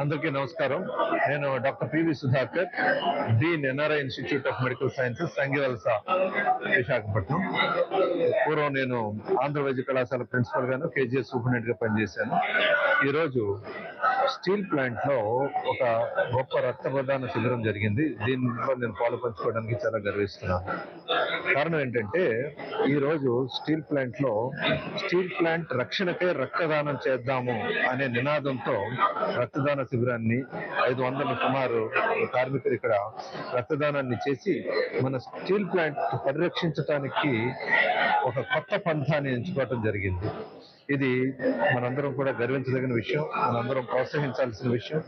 అందరికీ నమస్కారం. నేను doctor PV Sudhakar dean NRI institute of medical sciences Sangivalasa Visakhapatnam. పూర్వం నేను ఆంధ్ర వైద్య కళాశాల ప్రిన్సిపల్ గాను కేజీఎస్ సూపరింటెండెంట్గా పనిచేశాను. ఈ రోజు స్టీల్ ప్లాంట్లో ఒక గొప్ప రక్త ప్రదాన శిబిరం జరిగింది. దీనిలో నేను పాలు పంచుకోవడానికి చాలా గర్విస్తున్నాను. కారణం ఏంటంటే ఈ రోజు స్టీల్ ప్లాంట్లో స్టీల్ ప్లాంట్ రక్షణకే రక్తదానం చేద్దాము అనే నినాదంతో రక్తదాన శిబిరాన్ని ఐదు వందల సుమారు కార్మికులు ఇక్కడ రక్తదానాన్ని చేసి మన స్టీల్ ప్లాంట్ పరిరక్షించడానికి ఒక కొత్త పంథాన్ని ఎంచుకోవటం జరిగింది. ఇది మనందరం కూడా గర్వించదగిన విషయం మనందరం ప్రోత్సహించాల్సిన విషయం.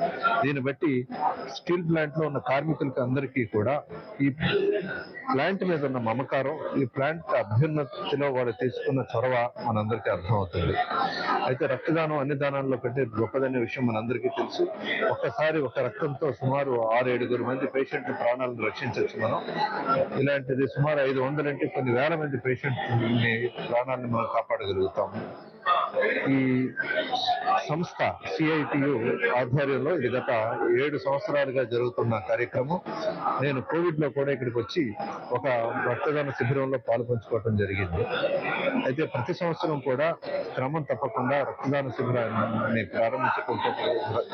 దీన్ని బట్టి స్టీల్ ప్లాంట్లో ఉన్న కార్మికులకి అందరికీ కూడా ఈ ప్లాంట్ మీద ఉన్న మమకారం ఈ ప్లాంట్ అభ్యున్నతిలో వాళ్ళు తీసుకున్న చొరవ మనందరికీ అర్థమవుతుంది. అయితే రక్తదానం అన్ని దానాల్లో కంటే గొప్పదనే విషయం మనందరికీ తెలుసు. ఒక్కసారి ఒక రక్తంతో సుమారు ఆరు ఏడుగురు మంది పేషెంట్ ప్రాణాలను రక్షించవచ్చు మనం. ఇలాంటిది సుమారు ఐదు వందలంటే కొన్ని వేల మంది పేషెంట్ ప్రాణాన్ని మనం కాపాడగలుగుతాము ఈ సంస్థ సిఐటియు ఆధ్వర్యంలో ఇది గత ఏడు సంవత్సరాలుగా జరుగుతున్న కార్యక్రమం నేను కోవిడ్లో కూడా ఇక్కడికి వచ్చి ఒక రక్తదాన శిబిరంలో పాల్పంచుకోవటం జరిగింది. అయితే ప్రతి సంవత్సరం కూడా క్రమం తప్పకుండా రక్తదాన శిబిరాన్ని ప్రారంభించుకుంటూ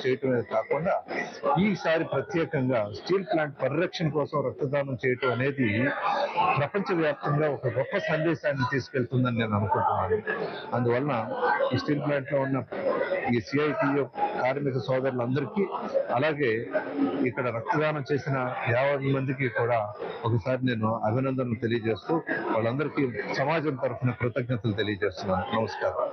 చేయటమే కాకుండా ఈసారి ప్రత్యేకంగా స్టీల్ ప్లాంట్ పరిరక్షణ కోసం రక్తదానం చేయటం అనేది ప్రపంచవ్యాప్తంగా ఒక గొప్ప సందేశాన్ని తీసుకెళ్తుందని నేను అనుకుంటున్నాను. అందువలన ఈ స్టీల్ ప్లాంట్లో ఉన్న ఈ సిఐటియు కార్మిక సోదరులందరికీ అలాగే ఇక్కడ రక్తదానం చేసిన యాభై మందికి కూడా ఒకసారి నేను అభినందనలు తెలియజేస్తూ వాళ్ళందరికీ సమాజం తరఫున కృతజ్ఞతలు తెలియజేస్తున్నాను. నమస్కారం.